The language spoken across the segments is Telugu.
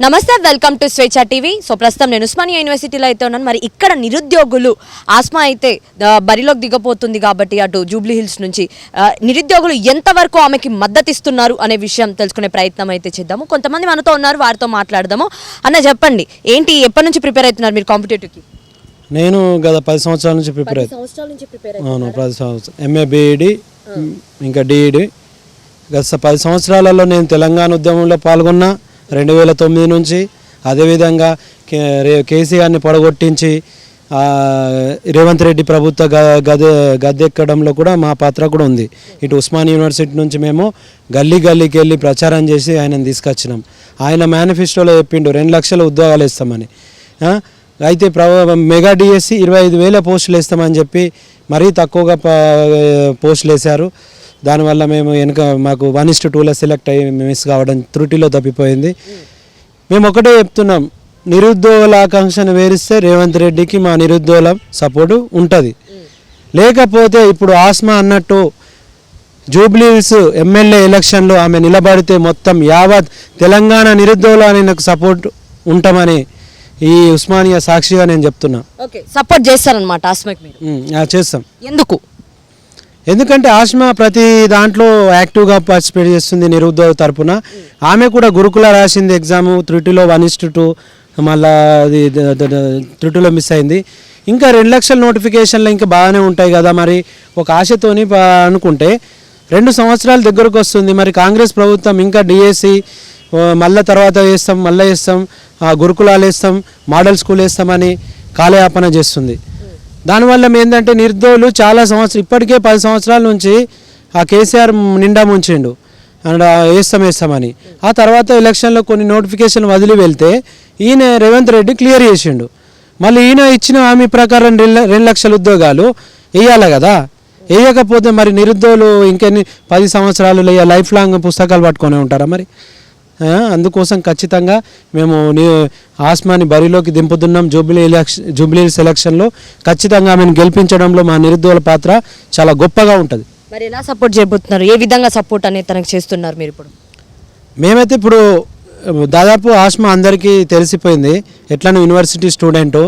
నమస్తే welcome to Swecha TV. So ప్రస్తుతం నేను ఉస్మానియా యూనివర్సిటీలో అయితే ఉన్నాను. మరి ఇక్కడ నిరుద్యోగులు ఆస్మా అయితే బరిలోకి దిగపోతుంది కాబట్టి అటు జూబ్లీ హిల్స్ నుంచి నిరుద్యోగులు ఎంతవరకు ఆమెకి మద్దతు ఇస్తున్నారు అనే విషయం తెలుసుకునే ప్రయత్నం అయితే చేద్దాము. కొంతమంది మనతో ఉన్నారు వారితో మాట్లాడదాము. అన్న చెప్పండి ఏంటి ఎప్పటి నుంచి ప్రిపేర్ అవుతున్నారు మీరు కాంపిటేటివ్కి? నేను గత పది సంవత్సరాల నుంచి ప్రిపేర్ అవుతాను సంవత్సరాల నుంచి ప్రిపేర్ అవును పది సంవత్సరం ఎంఏ బీఈడి ఇంకా డిఈడి గత స- పది సంవత్సరాలలో నేను తెలంగాణ ఉద్యమంలో పాల్గొన్నా రెండు వేల తొమ్మిది నుంచి అదేవిధంగా కే రే- కేసీఆర్ని పొడగొట్టించి రేవంత్ రెడ్డి ప్రభుత్వ గ- గద్దెక్కడంలో కూడా మా పాత్ర కూడా ఉంది. ఇటు ఉస్మాన్ యూనివర్సిటీ నుంచి మేము గల్లీ గల్లీకి వెళ్ళి ప్రచారం చేసి ఆయనను తీసుకొచ్చినాం. ఆయన మేనిఫెస్టోలో చెప్పిండు రెండు లక్షల ఉద్యోగాలు ఇస్తామని. అయితే ప్ర మెగా డిఎస్సి ఇరవై ఐదు వేల పోస్టులు వేస్తామని చెప్పి మరీ తక్కువగా పోస్టులు వేశారు. దానివల్ల మేము వెనుక మాకు వన్ ఇస్ టూలో సెలెక్ట్ అయ్యి మిస్ కావడం త్రుటిలో తప్పిపోయింది. మేము ఒకటే చెప్తున్నాం నిరుద్యోగుల ఆకాంక్షను వేరిస్తే రేవంత్ రెడ్డికి మా నిరుద్యోగుల సపోర్టు ఉంటుంది. లేకపోతే ఇప్పుడు ఆస్మా అన్నట్టు జూబ్లీస్ ఎమ్మెల్యే ఎలక్షన్లో ఆమె నిలబడితే మొత్తం యావత్ తెలంగాణ నిరుద్యోగులు ఆయనకు సపోర్ట్ ఉంటామని ఈ ఉస్మానియా సాక్షిగా నేను చెప్తున్నా. ఓకే సపోర్ట్ చేస్తారనమాట చేస్తాం. ఎందుకు? ఎందుకంటే ఆశ్మ ప్రతి దాంట్లో యాక్టివ్గా పార్టిసిపేట్ చేస్తుంది నిరుద్యోగ తరపున. ఆమె కూడా గురుకుల రాసింది ఎగ్జామ్ త్రుటిలో వన్ ఇస్ టూ మళ్ళా అది త్రుటిలో మిస్ అయింది. ఇంకా రెండు లక్షల నోటిఫికేషన్లు ఇంకా బాగానే ఉంటాయి కదా మరి ఒక ఆశతోని అనుకుంటే. రెండు సంవత్సరాల దగ్గరకు వస్తుంది మరి కాంగ్రెస్ ప్రభుత్వం ఇంకా డిఎస్సి మళ్ళీ తర్వాత వేస్తాం మళ్ళీ వేస్తాం గురుకులాలు వేస్తాం మోడల్ స్కూల్ వేస్తామని కాలయాపన చేస్తుంది. దానివల్ల ఏంటంటే నిర్దోలు చాలా సంవత్సరం ఇప్పటికే పది సంవత్సరాల నుంచి ఆ కేసీఆర్ నిండా ముంచిండు. అండ్ వేస్తాం వేస్తామని ఆ తర్వాత ఎలక్షన్లో కొన్ని నోటిఫికేషన్ వదిలి వెళ్తే ఈయన రేవంత్ రెడ్డి క్లియర్ చేసిండు. మళ్ళీ ఈయన ఇచ్చిన హామీ ప్రకారం రెండు ల- రెండు లక్షల ఉద్యోగాలు వేయాలి కదా. వేయకపోతే మరి నిరుద్యోగులు ఇంకెన్ని పది సంవత్సరాలు లే- లైఫ్ లాంగ్ పుస్తకాలు పట్టుకొని ఉంటారా మరి? అందుకోసం ఖచ్చితంగా మేము ఆస్మాని బరిలోకి దింపుతున్నాం. జూబ్లీ ఎలక్షన్ జూబ్లీ సెలక్షన్లో ఖచ్చితంగా ఆమెను గెలిపించడంలో మా నిరుద్యోగుల పాత్ర చాలా గొప్పగా ఉంటుంది. మరి ఎలా సపోర్ట్ చేయబోతున్నారు? ఏ విధంగా సపోర్ట్ అనేది తనకు చేస్తున్నారు మీరు ఇప్పుడు? మేమైతే ఇప్పుడు దాదాపు ఆస్మా అందరికీ తెలిసిపోయింది. ఎట్లా యూనివర్సిటీ స్టూడెంటు.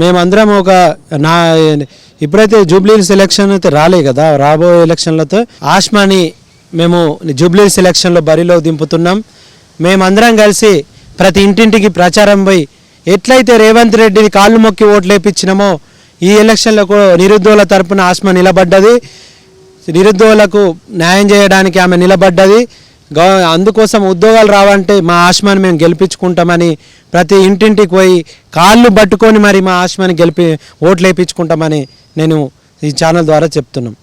మేమందరం ఒక నా ఇప్పుడైతే జూబ్లీ సెలక్షన్ అయితే రాలే కదా. రాబోయే ఎలక్షన్లతో ఆస్మాని మేము జూబ్లీ సెలక్షన్లో బరిలో దింపుతున్నాం. మేమందరం కలిసి ప్రతి ఇంటింటికి ప్రచారం పోయి ఎట్లయితే రేవంత్ రెడ్డిని కాళ్ళు మొక్కి ఓట్లు వేయించినామో ఈ ఎలక్షన్లో కూడా నిరుద్యోగుల తరపున ఆస్మా నిలబడ్డది. నిరుద్యోగులకు న్యాయం చేయడానికి ఆమె నిలబడ్డది. గవ- అందుకోసం ఉద్యోగాలు రావంటే మా ఆశ్మాని మేము గెలిపించుకుంటామని ప్రతి ఇంటింటికి పోయి కాళ్ళు పట్టుకొని మరి మా ఆశ్మాని గెలిపి ఓట్లు వేయించుకుంటామని నేను ఈ ఛానల్ ద్వారా చెప్తున్నాం.